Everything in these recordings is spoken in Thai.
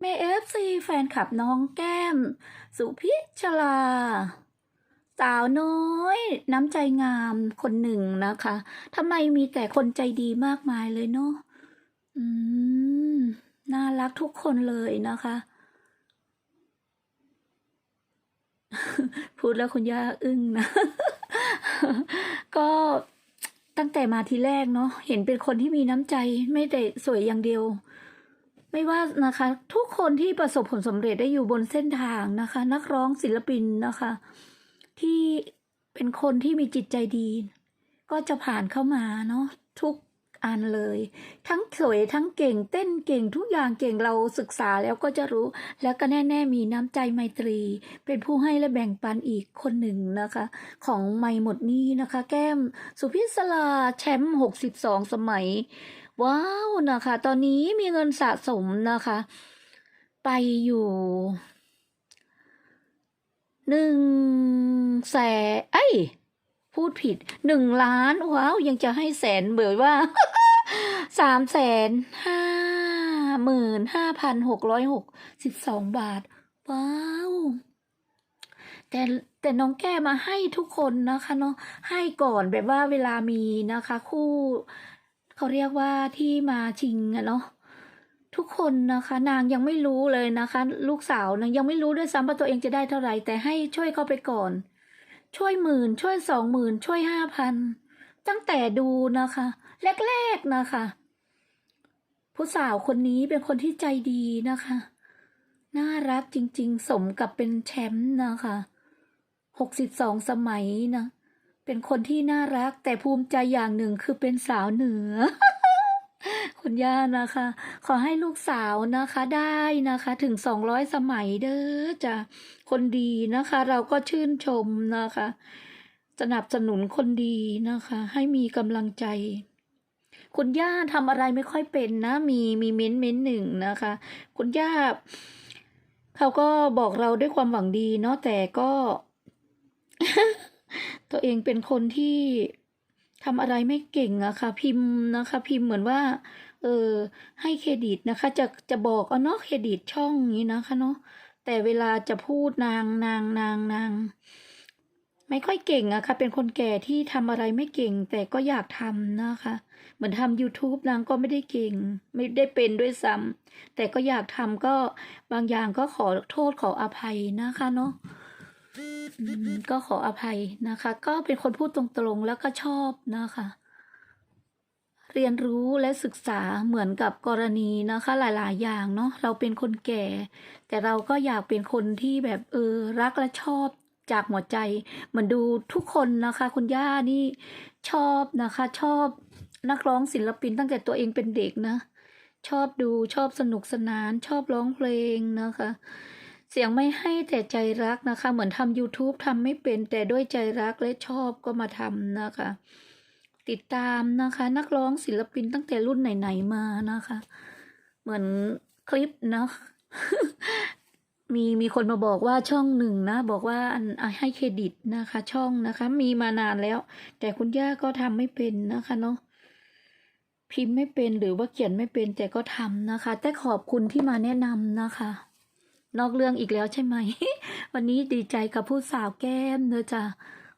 แม่เอฟซีแฟนคลับน้องแก้ม สุพิชลา สาวน้อย น้ำใจงามคนหนึ่งนะคะทำไมมีแต่คนใจดีมากมายเลยเนาะอืม น่ารักทุกคนเลยนะคะ พูดแล้วคุณย่าอึ้งนะ ก็ตั้งแต่มาทีแรกเนาะเห็นเป็นคนที่มีน้ำใจไม่ได้สวยอย่างเดียว ไม่ว่านะคะ ทุกคนที่ประสบผลสำเร็จได้อยู่บนเส้นทางนะคะ นักร้องศิลปินนะคะ ที่เป็นคนที่มีจิตใจดี ก็จะผ่านเข้ามาเนาะทุกอันเลย ทั้งสวยทั้งเก่งเต้นเก่งทุกอย่างเก่งเราศึกษาแล้วก็จะรู้ แล้วก็แน่ๆมีน้ำใจไมตรี เป็นผู้ให้และแบ่งปันอีกคนหนึ่งนะคะ ของไม่หมดนี้นะคะ แก้มสุพิศลาแชมป์หกสิบสองสมัย ว้าวนะคะ ตอนนี้มีเงินสะสมนะคะ ไปอยู่หนึ่งแสนเอ้พูดผิดหนึ่งล้านว้าวยังจะให้แสนเบยว่าสามแสนห้าหมื่นห้าพันหกร้อยหกสิบสองบาท ว้าว แต่แต่น้องแก้มาให้ทุกคนนะคะเนาะให้ก่อนแบบว่าเวลามีนะคะ คู่ เขาเรียกว่าที่มาชิงอะเนาะทุกคนนะคะนางยังไม่รู้เลยนะคะ ลูกสาวนะยังไม่รู้ด้วยซ้ำว่าตัวเองจะได้เท่าไหร่แต่ให้ช่วยเขาไปก่อน ช่วยหมื่นช่วยสองหมื่นช่วยห้าพันตั้งแต่ดูนะคะ แรกๆนะคะ ผู้สาวคนนี้เป็นคนที่ใจดีนะคะ น่ารักจริงๆ สมกับเป็นแชมป์นะคะหกสิบสองสมัยนะ เป็นคนที่น่ารัก แต่ภูมิใจอย่างหนึ่งคือเป็นสาวเหนือ คุณย่านะคะ ขอให้ลูกสาวนะคะได้นะคะ ถึงสองร้อยสมัยเด้อจ้ะคนดีนะคะ เราก็ชื่นชมนะคะ สนับสนุนคนดีนะคะ ให้มีกำลังใจคุณย่าทำอะไรไม่ค่อยเป็นนะ มีมีเม้นต์เม้นต์หนึ่งนะคะ คุณย่าเขาก็บอกเราด้วยความหวังดีเนาะแต่ก็ ตัวเองเป็นคนที่ทำอะไรไม่เก่งอะค่ะ พิมพ์นะคะ พิมพ์เหมือนว่า เออให้เครดิตนะคะ จะจะบอกเอาเนาะเครดิตช่องนี้นะคะเนาะแต่เวลาจะพูดนางนางนางนางไม่ค่อยเก่งอะค่ะ เป็นคนแก่ที่ทำอะไรไม่เก่ง แต่ก็อยากทำนะคะ เหมือนทำ YouTube นางก็ไม่ได้เก่ง ไม่ได้เป็นด้วยซ้ำแต่ก็อยากทำก็บางอย่างก็ขอโทษขออภัยนะคะเนาะ ก็ขออภัยนะคะ ก็เป็นคนพูดตรงๆ แล้วก็ชอบนะคะ เรียนรู้และศึกษาเหมือนกับกรณีนะคะ หลายๆ อย่างเนาะเราเป็นคนแก่ แต่เราก็อยากเป็นคนที่แบบเออรักและชอบจากหัวใจเหมือนดูทุกคนนะคะ คุณย่านี่ชอบนะคะ ชอบนักร้องศิลปินตั้งแต่ตัวเองเป็นเด็กนะ ชอบดูชอบสนุกสนาน ชอบร้องเพลงนะคะ เสียงไม่ให้แต่ใจรักนะคะ เหมือนทำ YouTube ทำไม่เป็นแต่ด้วยใจรักและชอบก็มาทำนะคะ ติดตามนะคะ นักร้องศิลปินตั้งแต่รุ่นไหนๆมานะคะ เหมือนคลิปเนาะมีมีคนมาบอกว่าช่องหนึ่งนะ บอกว่าอันให้เครดิตนะคะ ช่องนะคะ มีมานานแล้ว แต่คุณย่าก็ทำไม่เป็นนะคะเนาะพิมพ์ไม่เป็นหรือว่าเขียนไม่เป็นแต่ก็ทำนะคะ แต่ขอบคุณที่มาแนะนำนะคะ นอกเรื่องอีกแล้วใช่ไหม วันนี้ดีใจกับผู้สาวแก้มเนอะจ้ะ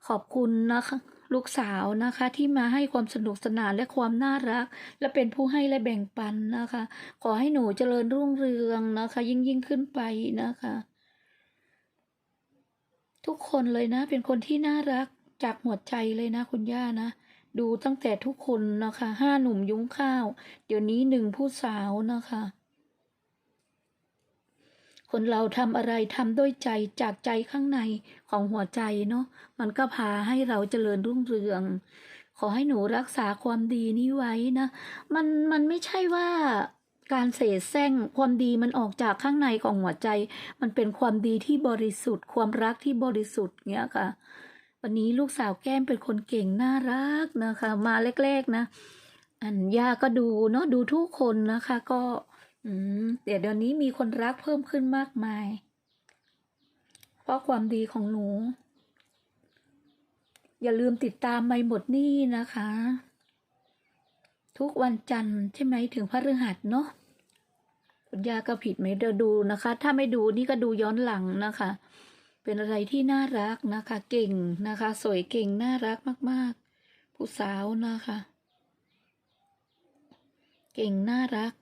ขอบคุณนะคะ ลูกสาวนะคะ ที่มาให้ความสนุกสนานและความน่ารัก และเป็นผู้ให้และแบ่งปันนะคะ ขอให้หนูเจริญรุ่งเรืองนะคะ ยิ่งยิ่งขึ้นไปนะคะ ทุกคนเลยนะ เป็นคนที่น่ารักจากหัวใจเลยนะ คุณย่านะดูตั้งแต่ทุกคนนะคะห้าหนุ่มยุ้งข้าว เดี๋ยวนี้หนึ่งผู้สาวนะคะ คนเราทำอะไรทำด้วยใจจากใจข้างในของหัวใจเนาะมันก็พาให้เราเจริญรุ่งเรือง ขอให้หนูรักษาความดีนี้ไว้นะ มันมันไม่ใช่ว่าการเสแสร้งความดีมันออกจากข้างในของหัวใจ มันเป็นความดีที่บริสุทธิ์ ความรักที่บริสุทธิ์เงี้ยค่ะ วันนี้ลูกสาวแก้มเป็นคนเก่งน่ารักนะคะ มาแรกๆนะ อันย่าก็ดูเนาะดูทุกคนนะคะ ก็ อืมเดี๋ยวเดี๋ยวนี้มีคนรักเพิ่มขึ้นมากมาย เพราะความดีของหนู อย่าลืมติดตามไม่หมดนี่นะคะ ทุกวันจันทร์ใช่ไหมถึงพฤหัสเนาะคุณยาก็ผิดไหมเดี๋ยวดูนะคะ ถ้าไม่ดูนี่ก็ดูย้อนหลังนะคะ เป็นอะไรที่น่ารักนะคะ เก่งนะคะ สวยเก่งน่ารักมาก ๆ ผู้สาวนะคะ เก่งน่ารัก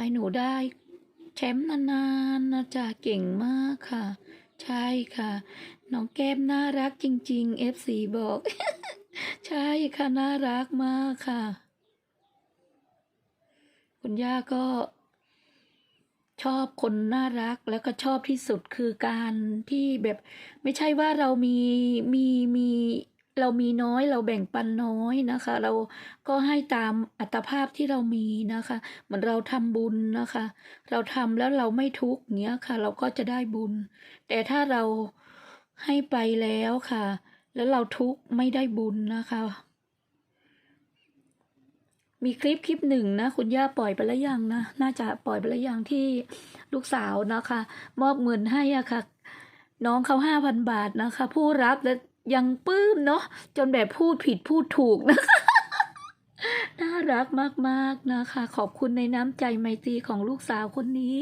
ให้หนูได้แชมป์นานๆนะจ๊ะเก่งมากค่ะ ใช่ค่ะ น้องแก้มน่ารักจริงๆ FC บอก ใช่ค่ะ น่ารักมากค่ะ คุณย่าก็ชอบคนน่ารักแล้วก็ชอบที่สุดคือการที่แบบไม่ใช่ว่าเรามีมีมี เรามีน้อยเราแบ่งปันน้อยนะคะ เราก็ให้ตามอัตภาพที่เรามีนะคะ เหมือนเราทำบุญนะคะ เราทำแล้วเราไม่ทุกข์เนี้ยค่ะ เราก็จะได้บุญ แต่ถ้าเราให้ไปแล้วค่ะ แล้วเราทุกข์ไม่ได้บุญนะคะ มีคลิปคลิปหนึ่งนะ คุณย่าปล่อยไปแล้วยังนะน่าจะปล่อยไปแล้วยังที่ลูกสาวนะคะ มอบเงินให้อะค่ะน้องเขาห้าพันบาทนะคะ ผู้รับแล้ว ยังปลื้มเนาะจนแบบพูดผิดพูดถูกนะคะน่ารักมากๆนะคะ ขอบคุณในน้ำใจไมตรีของลูกสาวคนนี้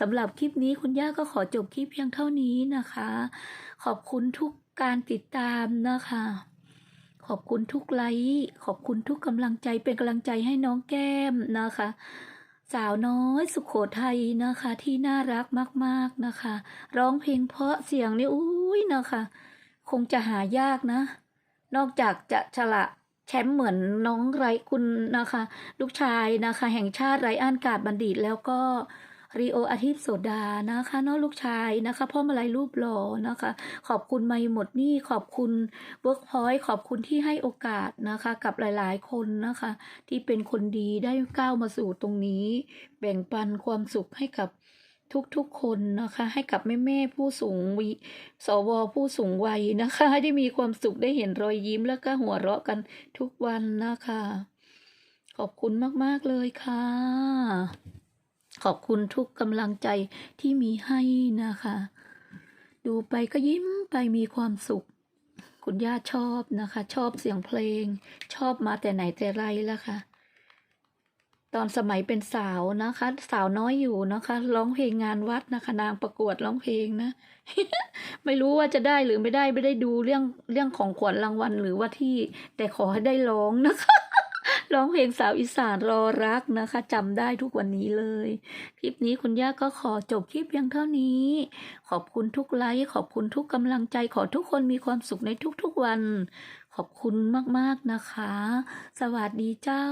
สำหรับคลิปนี้คุณย่าก็ขอจบคลิปเพียงเท่านี้นะคะ ขอบคุณทุกการติดตามนะคะ ขอบคุณทุกไลค์ขอบคุณทุกกำลังใจเป็นกำลังใจให้น้องแก้มนะคะ สาวน้อยสุขโขทัยนะคะที่น่ารักมากๆนะคะ ร้องเพลงเพราะเสียงนี่อุ้ยนะคะ คงจะหายากนะ นอกจากจะฉละแชมป์เหมือนน้องไรคุณนะคะ ลูกชายนะคะ แห่งชาติไรอันกาดบัณฑิตแล้วก็รีโออาทิตย์โสดานะคะน้องลูกชายนะคะพ่อมาลัยรูปหล่อนะคะ ขอบคุณไม่หมดนี่ขอบคุณเวิร์กพอยต์ขอบคุณที่ให้โอกาสนะคะ กับหลายๆคนนะคะ ที่เป็นคนดีได้ก้าวมาสู่ตรงนี้ แบ่งปันความสุขให้กับ ทุกๆคนนะคะ ให้กับแม่ๆผู้สูงวิสวผู้สูงวัยนะคะให้ได้มีความสุขได้เห็นรอยยิ้มแล้วก็หัวเราะกันทุกวันนะคะ ขอบคุณมากๆเลยค่ะ ขอบคุณทุกกำลังใจที่มีให้นะคะ ดูไปก็ยิ้มไปมีความสุข คุณย่าชอบนะคะ ชอบเสียงเพลง ชอบมาแต่ไหนแต่ไรแล้วค่ะ ตอนสมัยเป็นสาวนะคะ สาวน้อยอยู่นะคะร้องเพลงงานวัดนะคะนางประกวดร้องเพลงนะ ไม่รู้ว่าจะได้หรือไม่ได้ไม่ได้ดูเรื่องเรื่องของขวัญรางวัลหรือว่าที่ แต่ขอให้ได้ร้องนะคะร้องเพลงสาวอีสานรอรักนะคะจำได้ทุกวันนี้เลย คลิปนี้คุณย่าก็ขอจบคลิปเพียงเท่านี้ ขอบคุณทุกไลค์ขอบคุณทุกกำลังใจขอทุกคนมีความสุขในทุกๆวัน ขอบคุณมากๆนะคะ สวัสดีเจ้า